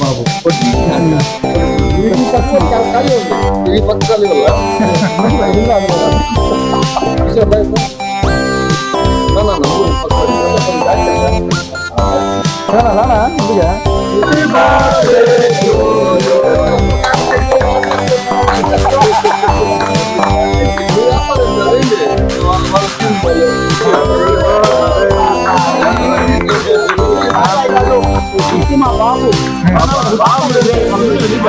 బాబు ఈ పక్క చాలా ఖాళీ ఉంది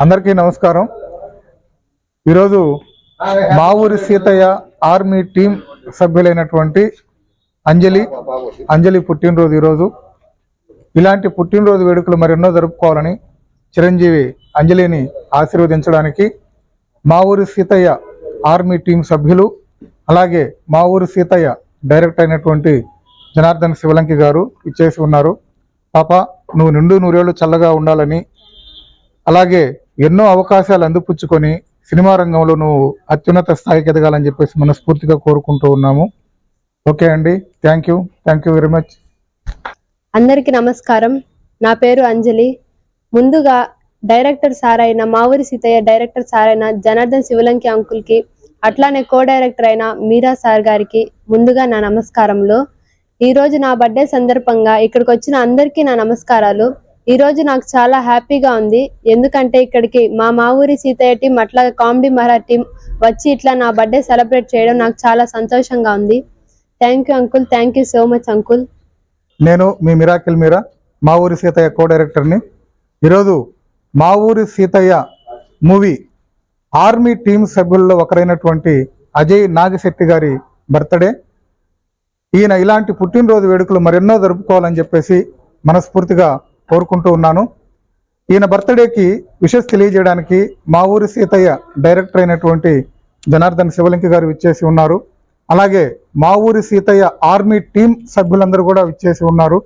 అందరికీ నమస్కారం. ఈరోజు మా ఊరి సీతయ్య ఆర్మీ టీం సభ్యులైనటువంటి అంజలి అంజలి పుట్టినరోజు ఈరోజు. ఇలాంటి పుట్టినరోజు వేడుకలు మరెన్నో జరుపుకోవాలని చిరంజీవి అంజలిని ఆశీర్వదించడానికి మా ఊరి సీతయ్య ఆర్మీ టీం సభ్యులు అలాగే మా ఊరి సీతయ్య డైరెక్టర్ అయినటువంటి జనార్దన్ శివలంకి గారు ఇచ్చేసి ఉన్నారు. పాప నువ్వు నిండు నూరేళ్ళు చల్లగా ఉండాలని అలాగే ఎన్నో అవకాశాలు అందిపుచ్చుకొని సినిమా రంగంలో నువ్వు అత్యున్నత స్థాయికి ఎదగాలని చెప్పేసి మనస్ఫూర్తిగా కోరుకుంటూ ఉన్నాము. ఓకే అండి. Thank you thank you very much అందరికీ నమస్కారం. నా పేరు అంజలి. ముందుగా డైరెక్టర్ సార్ అయిన మావూరి సీతయ్య డైరెక్టర్ సార్ అయిన జనార్దన్ శివలంకి అంకుల్కి అట్లానే కో డైరెక్టర్ అయిన మీరా సార్ గారికి ముందుగా నా నమస్కారములు ఈ రోజు నా బర్త్డే సందర్భంగా ఇక్కడికి వచ్చిన అందరికీ నా నమస్కారాలు. ఈ రోజు నాకు చాలా హ్యాపీగా ఉంది. ఎందుకంటే ఇక్కడికి మా మా ఊరి సీతయ్య టీం అట్లాగే కామెడీ మహారా టీం వచ్చి ఇట్లా నా బర్త్డే సెలబ్రేట్ చేయడం నాకు చాలా సంతోషంగా ఉంది. Thank you uncle thank you so much uncle నేను మీ మిరాకిల్ మీరా మా ఊరి సీతయ్య కో డైరెక్టర్ని ఈరోజు మా ఊరి సీతయ్య మూవీ ఆర్మీ టీం సభ్యుల్లో ఒకరైనటువంటి అజయ్ నాగశెట్టి గారి బర్త్డే. ఈయన ఇలాంటి పుట్టినరోజు వేడుకలు మరెన్నో జరుపుకోవాలని చెప్పేసి మనస్ఫూర్తిగా కోరుకుంటూ ఉన్నాను. ఈయన బర్త్డేకి విషెస్ తెలియజేయడానికి మా ఊరి సీతయ్య డైరెక్టర్ అయినటువంటి జనార్దన్ శివలింకి గారు ఇచ్చేసి ఉన్నారు. అలాగే మా ఊరి సీతయ్య ఆర్మీ టీం సభ్యులందరూ కూడా ఇచ్చేసి ఉన్నారు.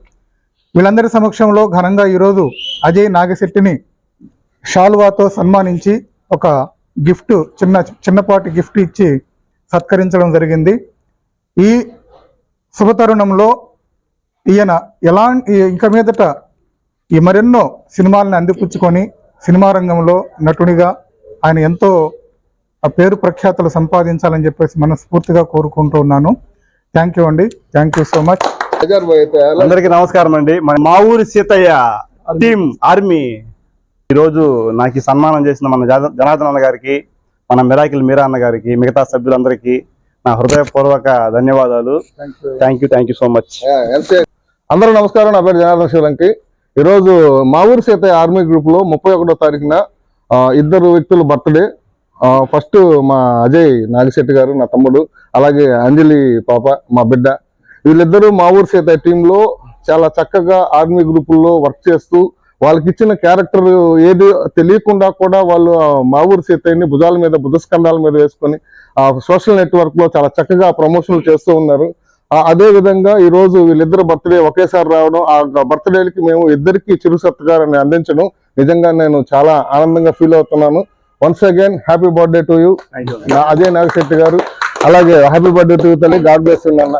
వీళ్ళందరి సమక్షంలో ఘనంగా ఈరోజు అజయ్ నాగశెట్టిని షాల్వాతో సన్మానించి ఒక గిఫ్ట్ చిన్న చిన్నపాటి గిఫ్ట్ ఇచ్చి సత్కరించడం జరిగింది. ఈ శుభతరుణంలో ఈయన ఎలా ఇంక మీదట ఈ మరెన్నో సినిమాలను అందిపుచ్చుకొని సినిమా రంగంలో నటునిగా ఆయన ఎంతో ఆ పేరు ప్రఖ్యాతలు సంపాదించాలని చెప్పేసి మనస్ఫూర్తిగా కోరుకుంటూ ఉన్నాను. థ్యాంక్ యూ అండి. థ్యాంక్ యూ సో మచ్ అందరికీ నమస్కారం అండి. మన మా ఊరి సీతయ్య టీం ఆర్మీ. ఈరోజు నాకు ఈ సన్మానం చేసిన మన జన- జనార్దన్ అన్న గారికి మన మిరాకిల్ మీరా అన్న గారికి మిగతా సభ్యులందరికీ నా హృదయపూర్వక ధన్యవాదాలు. Thank you thank you so much అందరూ నమస్కారం. నా పేరు జనార్దన్ శివలంకి. ఈరోజు మా ఊరు సీతయ్య ఆర్మీ గ్రూప్లో ముప్పై ఒకటో తారీఖున ఇద్దరు వ్యక్తుల బర్త్డే ఫస్ట్ మా అజయ్ నాగశెట్టి గారు నా తమ్ముడు అలాగే అంజలి పాప మా బిడ్డ. వీళ్ళిద్దరూ మా ఊరు సీతయ్య టీంలో చాలా చక్కగా ఆర్మీ గ్రూపుల్లో వర్క్ చేస్తూ వాళ్ళకి ఇచ్చిన క్యారెక్టర్ ఏది తెలియకుండా కూడా వాళ్ళు మా ఊరు సీతయ్యని భుజాల మీద భుజస్కంధాల మీద వేసుకొని ఆ సోషల్ నెట్వర్క్లో చాలా చక్కగా ప్రమోషన్లు చేస్తూ ఉన్నారు. అదే విధంగా ఈ రోజు వీళ్ళిద్దరు బర్త్డే ఒకేసారి రావడం ఆ బర్త్డేలకి మేము ఇద్దరికి చిరు సత్కారాన్ని అందించడం నిజంగా నేను చాలా ఆనందంగా ఫీల్ అవుతున్నాను. Once again happy birthday to you Ajay Nagashetti గారు అలాగే హ్యాపీ బర్త్డే టు యూ తల్లి. గాడ్ బ్లెస్ అన్న